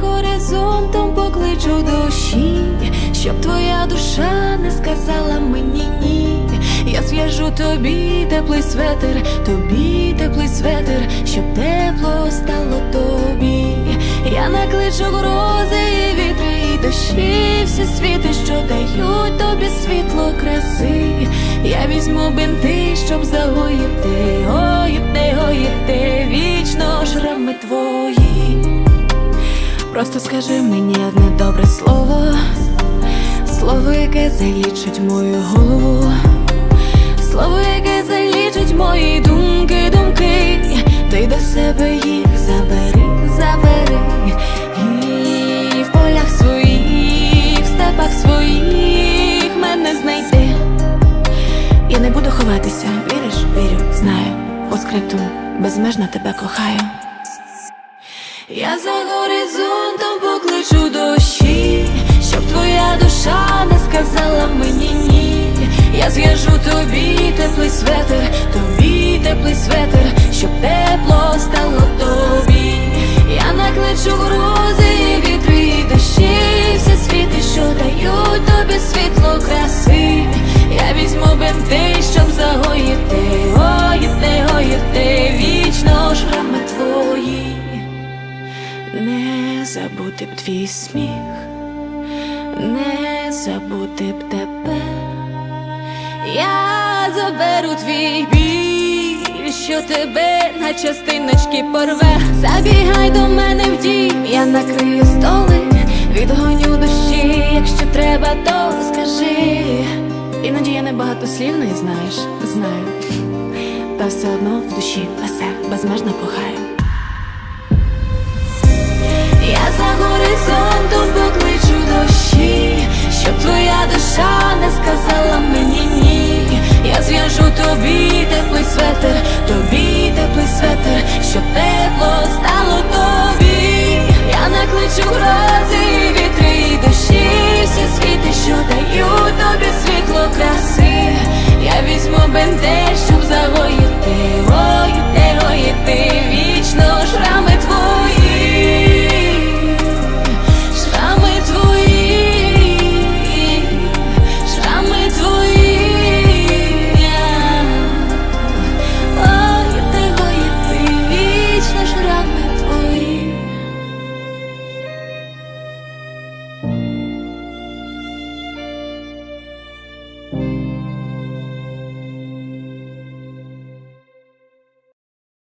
горизонтом покличу дощі, щоб твоя душа не сказала мені ні. Я зв'яжу тобі теплий светр, тобі теплий светр, щоб тепло стало тобі. Я накличу грози і вітри, і дощі, всі світи, що дають тобі світло краси. Я візьму бинти, щоб загоїти, гоїти, гоїти вічно шрами твої. Просто скажи мені одне добре слово, слово, яке залічить мою голову, слово, яке залічить мої думки, думки, ти до себе їх забери, забери, і в полях своїх, в степах своїх мене знайти. Я не буду ховатися, віриш, вірю, знаю, по скриптум. Безмежно тебе кохаю. Я за горизонтом покличу дощі, щоб твоя душа не сказала мені ні. Я зв'яжу тобі теплий светер, тобі теплий светер, щоб тепло стало тобі. Я накличу грози, забути б твій сміх, не забути б тебе. Я заберу твій біль, що тебе на частиночки порве. Забігай до мене в дім, я накрию столи, відгоню дощі, якщо треба, то скажи. Іноді я не багатослівний, знаєш, знаю. Та все одно в душі все безмежно кохаю.